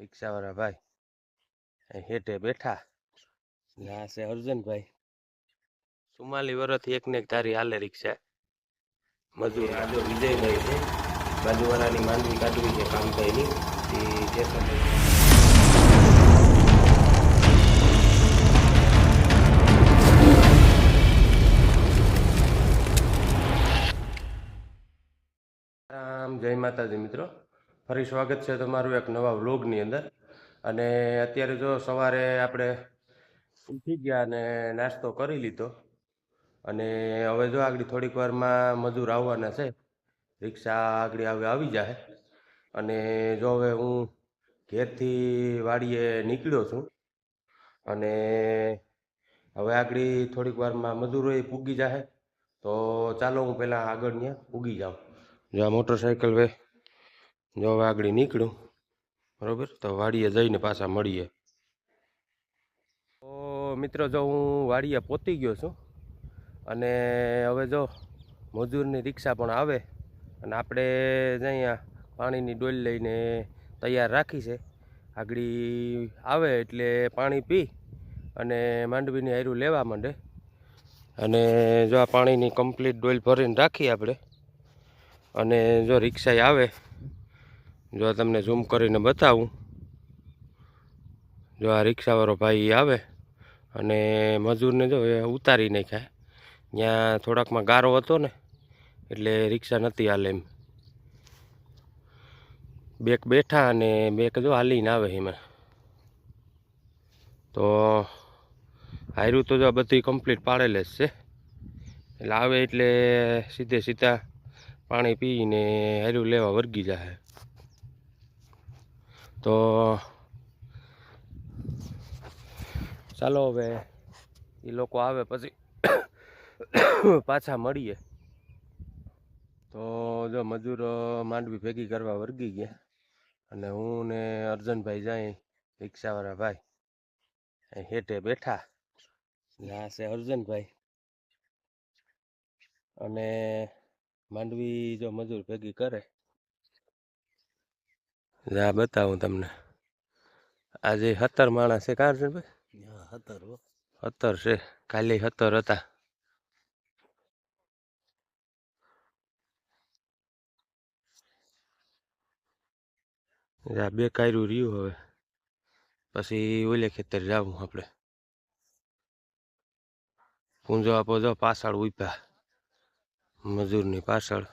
રિક્ષાવાળા ભાઈ હેઠે બેઠા. ના છે અર્જુનભાઈ. વર્ષથી એક ને એક તારી હાલે રિક્ષા. મજૂર આજો વિજયભાઈ છે. બાજુવાળાની માંડવી કાઢવી છે કામ કઈની એ જય માતાજી મિત્રો. ફરી સ્વાગત છે તમારું એક નવા વ્લોગની અંદર. અને અત્યારે જો સવારે આપણે ઉઠી ગયા અને નાસ્તો કરી લીધો. અને હવે જો આગળ થોડીક વારમાં મજૂર આવવાના છે, રિક્ષા આગળ હવે આવી જાય અને જો હવે હું ઘેરથી વાડીએ નીકળ્યો છું. અને હવે આગળ થોડીક વારમાં મજૂરો પૂગી જાય તો ચાલો હું પહેલાં આગળ ત્યાં પૂગી જાઉં. જો આ મોટરસાઇકલ વે જો વાગડી નીકળ્યું બરોબર? તો વાડીએ જઈને પાછા મળીએ. તો મિત્રો, જો હું વાડીએ પહોંચી ગયો છું અને હવે જો મજૂરની રિક્ષા પણ આવે અને આપણે અહીંયા પાણીની ડોલ લઈને તૈયાર રાખી છે, આગળી આવે એટલે પાણી પી અને માંડવીની હારું લેવા માંડે. અને જો આ પાણીની કમ્પ્લીટ ડોલ ભરીને રાખી આપણે. અને જો રિક્ષાએ આવે જો તમને ઝૂમ કરીને બતાવું. જો આ રિક્ષાવાળો ભાઈ આવે અને મજૂરને જો એ ઉતારી નાખ્યા. ત્યાં થોડાકમાં ગારો હતો ને, એટલે રિક્ષા નથી હાલે એમ. બેક બેઠા અને બેક જો હાલીને આવે એમાં. તો હાયરું તો જો બધી કમ્પ્લીટ પાડેલે જ છે. એટલે આવે એટલે સીધે સીધા પાણી પીને હાર્યું લેવા વર્ગી જાય તો ચાલો હવે એ લોકો આવે પછી પાછા મળીએ. તો જો મજૂર માંડવી ભેગી કરવા વર્ગી ગયા અને હું ને અર્જનભાઈ જાય, રિક્ષાવાળા ભાઈ. હેઠે બેઠા. ના છે અર્જનભાઈ. અને માંડવી જો મજૂર ભેગી કરે આ બતાવું તમને. આજે સત્તર માણસ છે કાર છે ભાઈ? હતર સત્તર છે. કાલે સત્તર હતા. આ બે કાયરું રહ્યું હવે. પછી ઓલે ખેતર જાવું આપણે પૂંજો આપો જો પાછળ ઊભા મજૂરની પાછળ.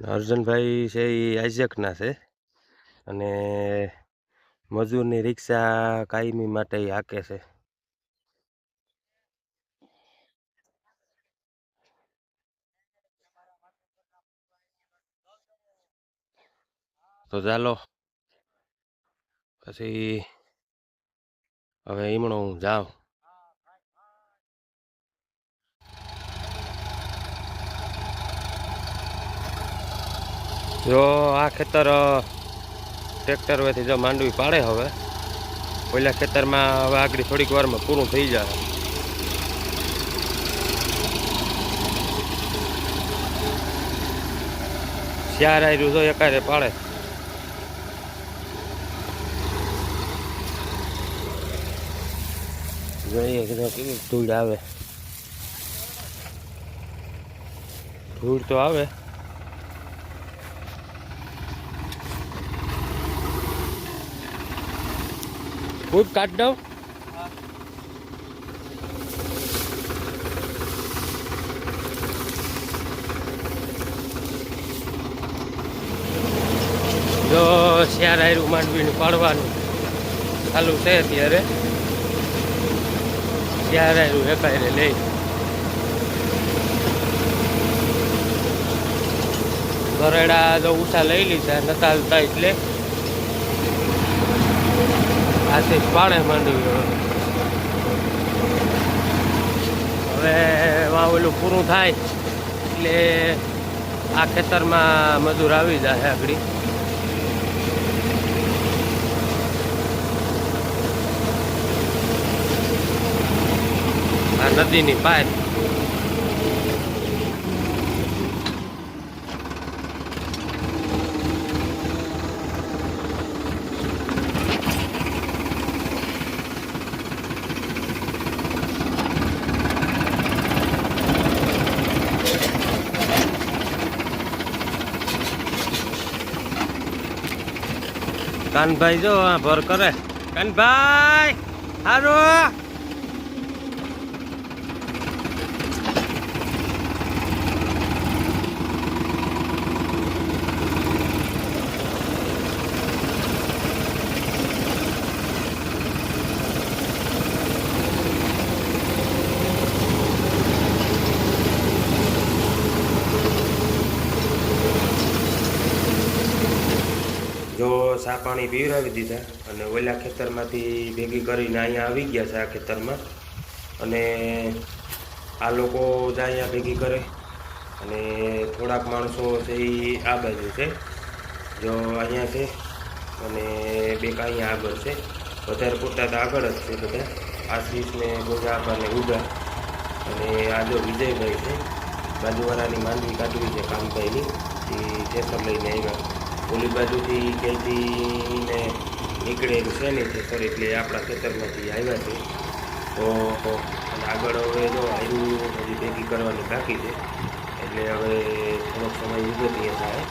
અર્જુનભાઈ છે એ આઇઝકના છે. અને મજૂરની રિક્ષા કાયમી માટે હાકે છે. તો ચાલો, પછી હવે એમણો હું જાઉં. જો આ ખેતર ટ્રેક્ટર વેથી જો માંડવી પાડે હવે. પહેલા ખેતરમાં હવે આગળ થોડીક વારમાં પૂરું થઈ જાય. શિયાર આવ્યું જો એકારે પાડે. જોઈએ કેવી ધૂળ આવે. ધૂળ તો આવે. ખૂબ કાઢ દઉં. જો શિયાર આયરું માંડવીને પાડવાનું ચાલુ છે અત્યારે. શિયાર આયરું એકાયરે લઈ. ગરેડા તો ઉષા લઈ લીધા નતા હાલતા એટલે. હાથે પાડે માંડવી હવે એમાં ઓલું પૂરું થાય, એટલે આ ખેતરમાં મજૂર આવી જાય આગળ. નદીની પાર. કાનભાઈ જો ભર કરે. કાનભાઈ હારો. જો સા પાણી પીવરાવી દીધા અને ઓલા ખેતરમાંથી ભેગી કરીને અહીંયા આવી ગયા છે આ ખેતરમાં. અને આ લોકો જ અહીંયા ભેગી કરે. અને થોડાક માણસો છે એ આ બાજુ છે, જો અહીંયા છે અને બે અહીંયા આગળ છે. વધારે પૂરતા તો આગળ જ છે બધા. આશીષને અને ઉગા અને આ જો વિજયભાઈ છે, બાજુવાળાની માંડવી કાઢવી છે કામભાઈની, એ ઠેસર લઈને આવ્યા. ઓલી બાજુથી ખેતીને નીકળેલું છે ને ખેતર એટલે આપણા ખેતરમાંથી આવ્યા છે. તો આગળ હવે જો આવ્યું, હજી ભેગી કરવાની બાકી છે. એટલે હવે થોડોક સમય થઈએ થાય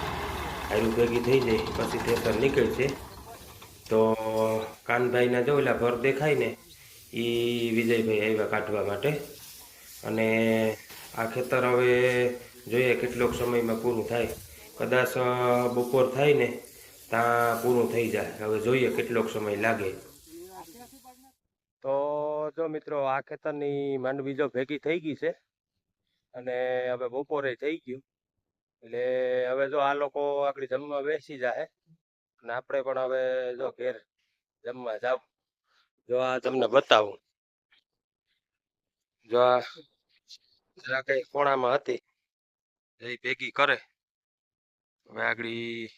આયરું ભેગી થઈ જાય, પછી ખેતર નીકળશે તો કાનભાઈના જો ઓલા ભર દેખાય ને એ વિજયભાઈ આવ્યા કાઢવા માટે. અને આ ખેતર હવે જોઈએ કેટલોક સમયમાં પૂરું થાય. કદાચ બપોર થાય ને ત્યાં પૂરું થઈ જાય. હવે જોઈએ કેટલોક સમય લાગે. તો જો મિત્રો, આ ખેતરની માંડવી જો ભેગી થઈ ગઈ છે અને હવે બપોરે થઈ ગયું. એટલે હવે જો આ લોકો આગળ જમવા બેસી જાય અને આપણે પણ હવે જો ઘેર જમવા જાવ. જો આ તમને બતાવું. જો આ જરા કઈ કોણામાં હતી, એ ભેગી કરે. હવે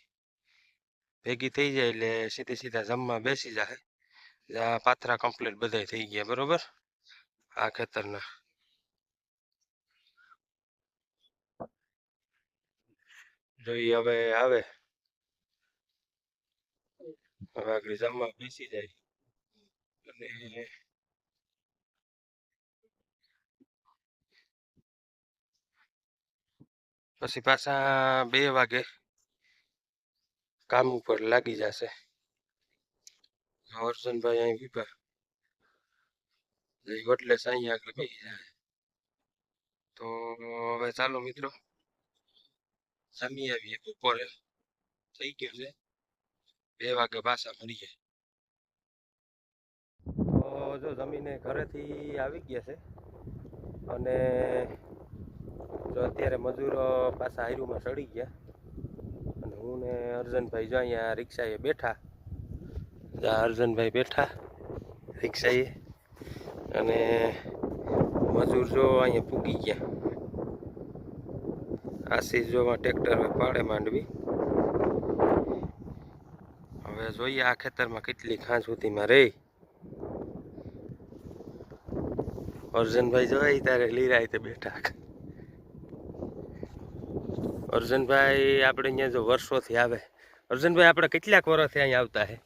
ભેગી થઈ જાય એટલે સીધી સીધા જમવા બેસી જાય એટલે આ પાથરા કમ્પ્લીટ બધાય થઈ ગયા, બરોબર? આ ખેતરના. જોઈ હવે આવે. હવે જમવા બેસી જાય. અને પછી પાછા બે વાગે કામ ઉપર લાગી જશે. હર્ષનભાઈ અહીં વિભા એટલે સાંઈ આગળ બેસી જાય. તો હવે ચાલો મિત્રો. જમી આવીએ બપોરે થઈ ગયું છે. બે વાગે પાછા મળીએ. તો જો જમીને ઘરેથી આવી ગયા છે. અને જો અત્યારે મજૂરો પાછા હાયરુમાં ચડી ગયા. હું ને અર્જનભાઈ જો અહીંયા રિક્ષાએ બેઠા. અર્જનભાઈ બેઠા રિક્ષાએ. અને મજૂર જો અહીંયા પૂગી ગયા. આશીષ જોવા ટ્રેક્ટર પાડે માંડવી. હવે જોઈએ આ ખેતરમાં કેટલી ખાંચ સુધીમાં રહી અર્જનભાઈ જોઈ તારે લીરાય તે બેઠા. અર્જનભાઈ આપણે અહીંયા જો વર્ષોથી આવે. અર્જનભાઈ આપણે કેટલાક વર્ષથી અહીંયા આવતા હે?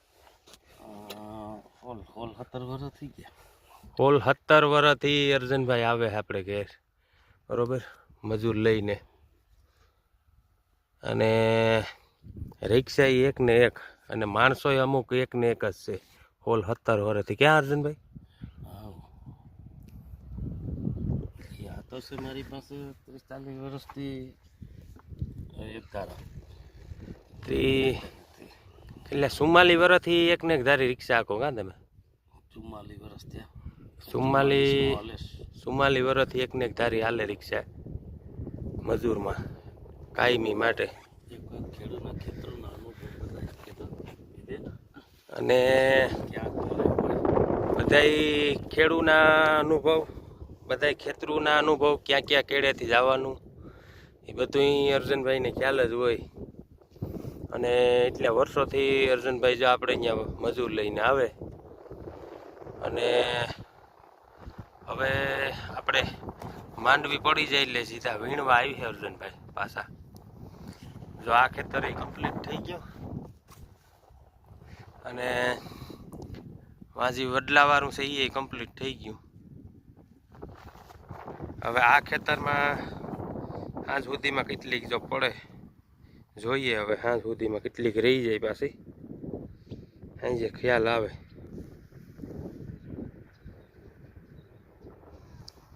હોલ હોલ સત્તર વર્ષ થઈ ગયા. હોલ સત્તર વર્ષથી અર્જનભાઈ આવે છે આપણે ઘેર. બરોબર? મજૂર લઈને. અને રિક્ષા એક ને એક અને માણસો અમુક એક ને એક જ છે. હોલ સત્તર વર્ષથી. ક્યાં અર્જનભાઈ? તો છે મારી પાસે ત્રીસ ચાલીસ વર્ષથી એક ધારા એટલે સુમાલી વર્ષથી એક ને એક ધારી રિક્ષા આખો કાં તમે? સુમાલી વર્ષ થયા. ચુમ્માલી વર્ષથી એક ને એક ધારી હાલે રિક્ષા મજૂરમાં કાયમી માટે. અને બધાય ખેડૂના અનુભવ બધાય ખેતરુના અનુભવ ક્યાં ક્યાં કેડેથી જવાનું એ બધું અર્જનભાઈને ખ્યાલ જ હોય. અને એટલા વર્ષોથી અર્જનભાઈ જો આપણે અહીંયા મજૂર લઈને આવે. અને હવે આપણે માંડવી પડી જાય એટલે સીધા વીણવા આવી છે અર્જનભાઈ પાછા. જો આ ખેતર એ કમ્પ્લીટ થઈ ગયો. અને માજી વડલાવાળું છે એ કમ્પ્લીટ થઈ ગયું. હવે આ ખેતરમાં સાંજ સુધીમાં કેટલીક જો પડે, જોઈએ હવે સાંજ સુધીમાં કેટલીક રહી જાય પાછી. અહીં ખ્યાલ આવે.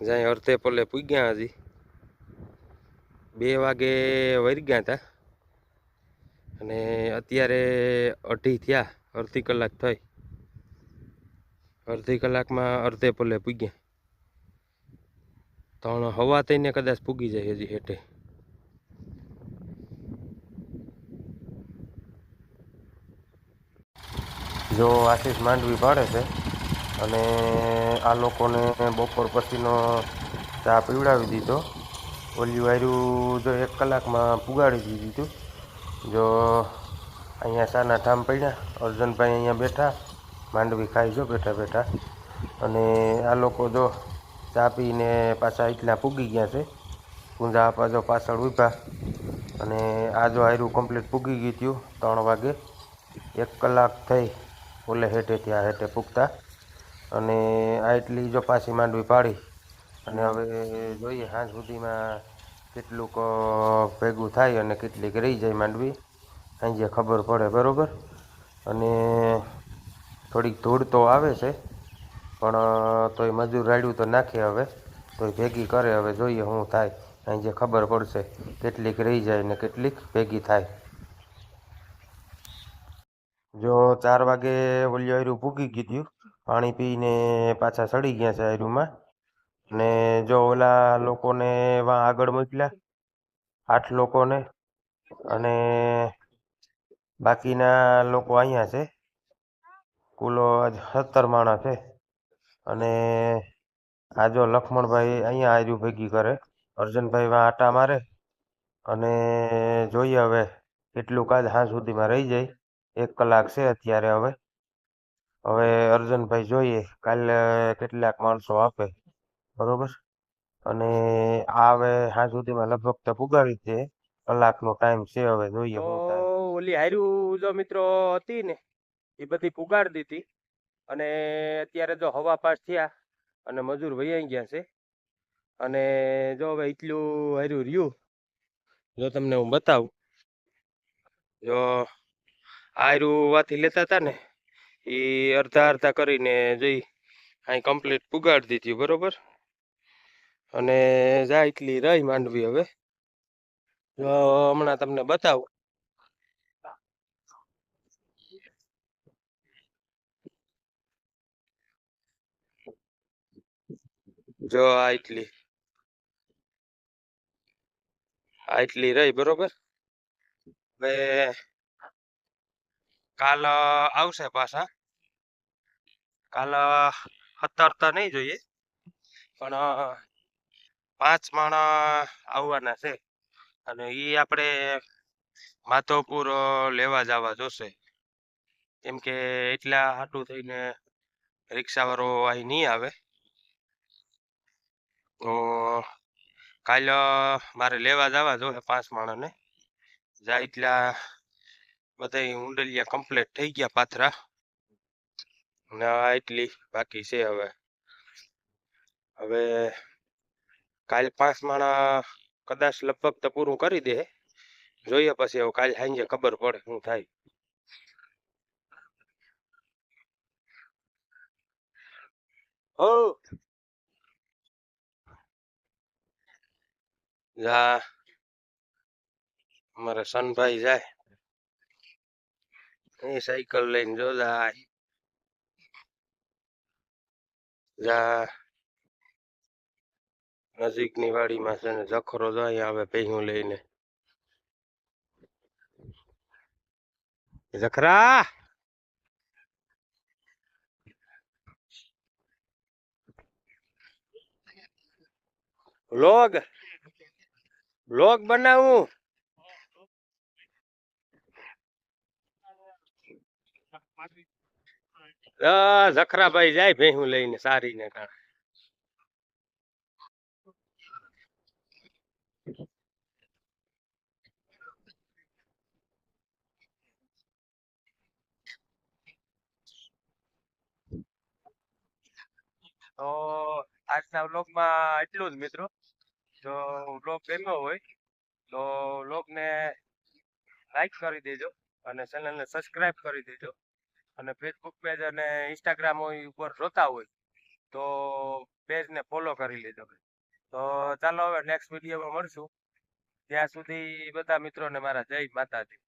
જાય અર્ધે પલે પૂગ્યા હજી. બે વાગે વરી ગયા હતા અને અત્યારે અઢી થયા, અડધી કલાક થઈ. અડધી કલાકમાં અડધે પલે પૂગ્યા. ત્રણ હવા થઈને કદાચ પૂગી જાય હજી હેઠે. જો આશીષ માંડવી પાડે છે અને આ લોકોને બપોર પછીનો ચા પીવડાવી દીધો. ઓલી વાયરું જો એક કલાકમાં પુગાડી દીધું. જો અહીંયા સાના ઠામ પડ્યા, અર્જનભાઈ અહીંયા બેઠા, માંડવી ખાઈ જો બેઠા બેઠા. અને આ લોકો જો ચા પીને પાછા એટલા પૂગી ગયા છે. પૂંજા આપા જો પાછળ ઊભા અને આ જો આયરું કમ્પ્લીટ પૂગી ગયું હતું ત્રણ વાગે. એક કલાક થઈ, ઓલે હેઠે ત્યાં હેઠે પૂગતા. અને આ એટલી જો પાછી માંડવી પાડી. અને હવે જોઈએ સાંજ સુધીમાં કેટલુંક ભેગું થાય અને કેટલીક રહી જાય માંડવી. સાંજે ખબર પડે બરાબર. અને થોડીક ધૂળ તો આવે છે. પણ તોય મજૂર રાડ્યું તો નાખે હવે. તોય ભેગી કરે હવે, જોઈએ શું થાય. અહીં જે ખબર પડશે, કેટલીક રહી જાય ને કેટલીક ભેગી થાય. જો ચાર વાગે ઓલી આયરું પૂગી ગયું પાણી પીને પાછા સડી ગયા છે આયરુંમાં. ને જો ઓલા લોકોને વા આગળ મોકલ્યા, આઠ લોકોને, અને બાકીના લોકો અહીંયા છે. કુલો સત્તર માણસ છે. અને આ જો લક્ષ્મણભાઈ અહીંયા આયરું ભેગી કરે. અર્જનભાઈ વા આટા મારે અને જોઈએ હવે કેટલું કાજ હા સુધીમાં રહી જાય. એક કલાક છે અત્યારે હવે. હવે અર્જનભાઈ જોઈએ કાલે કેટલાક માણસો આપે. બરોબર? અને આ હવે હાં સુધીમાં લગભગ તો પુગાડી છે. કલાકનો ટાઈમ છે હવે જોઈએ ઓલી હાર્યું જો મિત્રો હતી ને એ બધી પુગાડી દીધી. અને અત્યારે જો હવા પાસ થયા અને મજૂર વૈયા ગયા છે. અને જો હવે એટલું હાર્યું રહ્યું, જો તમને હું બતાવું. જો આયરું વાથી લેતા હતા ને એ અડધા અડધા કરીને જોઈ અહીં કમ્પ્લીટ પુગાડી દીધી, બરોબર? અને જાય એટલી રહી માંડવી હવે. જો હમણાં તમને બતાવું. જો આ એટલી. આ એટલી રહી બરોબર? કાલ આવશે પાછા. કાલ અ, સત્તર નહીં જોઈએ. પણ પાંચ માણા આવવાના છે. અને એ આપણે માધવપુર લેવા જવા જોશે. કેમ કે એટલા હાટું થઈને રિક્ષાવાળો અહીં નહીં આવે. તો કાલ મારે લેવા જવા જોઈએ પાંચ માણસને. જા એટલા બધા ઊંડલિયા કમ્પ્લીટ થઈ ગયા પાથરા. અને એટલી બાકી છે હવે. હવે કાલ પાંચ માણા કદાચ લગભગ તો પૂરું કરી દે. જોઈએ પછી હવે કાલ સાંજે ખબર પડે શું થાય. હો જા, અમારા સનભાઈ જાય. એ સાયકલ લઈને જો જાય. જા. નજીકની વાડીમાં છે ને જખરો જાય, આવે પૈયું લઈને. જખરા! લોગ! લોગ બનાવું? જખરાભાઈ જાય ભેહું લઈને સારી ને કારણે તો આજના વ્લોગમાં એટલું જ મિત્રો. જો બ્લોગ ગમ્યો હોય, તો બ્લોગને લાઈક કરી દેજો અને ચેનલને સબસ્ક્રાઇબ કરી દેજો. અને ફેસબુક પેજ અને ઇન્સ્ટાગ્રામ ઉપર જોતા હોય, તો પેજને ફોલો કરી લેજો તો ચાલો હવે નેક્સ્ટ વિડીયોમાં મળશું. ત્યાં સુધી બધા મિત્રોને મારા જય માતાજી.